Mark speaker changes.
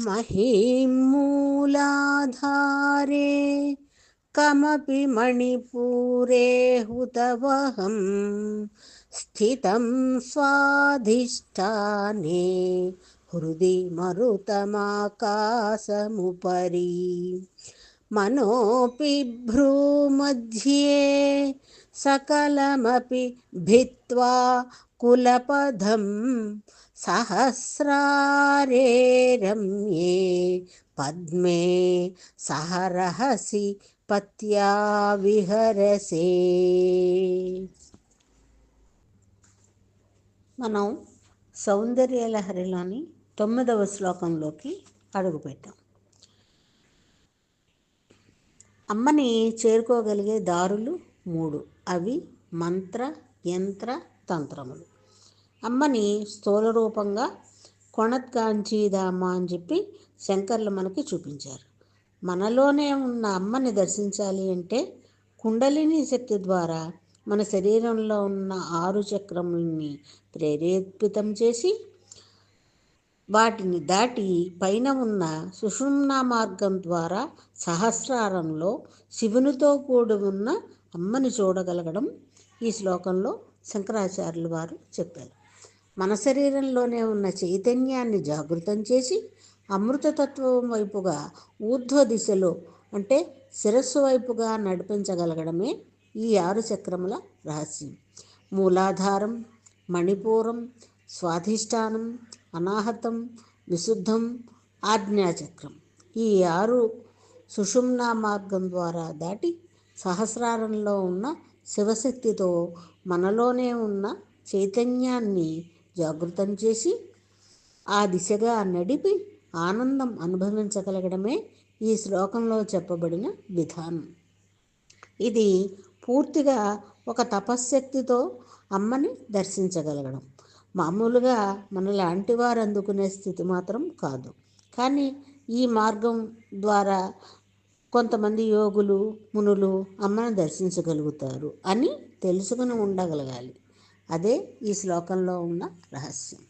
Speaker 1: महीमूलाधारे कमपि मणिपूरे हुतवहं स्थितं स्वाधिष्ठाने हृदि मरुतमाकाशमुपरि। मनोऽपि भ्रूमध्ये सकलमपि भित्त्वा कुलपदं सहस्रारे रम्ये पद्मे सहरहसि पत्या విహరసే మనం సౌందర్యలహరిలోని తొమ్మిదవ శ్లోకంలోకి అడుగుపెట్టాం అమ్మని చేరుకోగలిగే దారులు మూడు అవి మంత్ర యంత్ర తంత్రములు అమ్మని స్థూల రూపంగా కొణత్కాంచీదామ అని చెప్పి శంకర్లు మనకి చూపించారు. మనలోనే ఉన్న అమ్మని దర్శించాలి అంటే కుండలిని శక్తి ద్వారా మన శరీరంలో ఉన్న ఆరు చక్రముల్ని ప్రేరేపితం చేసి వాటిని దాటి పైన ఉన్న సుషుమ్నా మార్గం ద్వారా సహస్రారంలో శివునితో కూడి ఉన్న అమ్మని చూడగలగడం ఈ శ్లోకంలో శంకరాచార్యులు వారు చెప్పారు. మన శరీరంలోనే ఉన్న చైతన్యాన్ని జాగృతం చేసి అమృతతత్వం వైపుగా ఊర్ధ్వ దిశలో అంటే శిరస్సు వైపుగా నడిపించగలగడమే ఈ ఆరు చక్రముల రహస్యం. మూలాధారం మణిపూరం స్వాధిష్టానం అనాహతం విశుద్ధం ఆజ్ఞాచక్రం. ఈ ఆరు సుషుమ్నా మార్గం ద్వారా దాటి సహస్రారంలో ఉన్న శివశక్తితో మనలోనే ఉన్న చైతన్యాన్ని జాగృతం చేసి ఆ దిశగా నడిపి ఆనందం అనుభవించగలగడమే ఈ శ్లోకంలో చెప్పబడిన విధానం. ఇది పూర్తిగా ఒక తపశ్శక్తితో అమ్మని దర్శించగలగడం. మామూలుగా మనలాంటి వారు అందుకునే స్థితి మాత్రం కాదు. కానీ ఈ మార్గం ద్వారా కొంతమంది యోగులు మునులు అమ్మను దర్శించగలుగుతారు అని తెలుసుకుని ఉండగలగాలి. అదే ఈ శ్లోకంలో ఉన్న రహస్యం.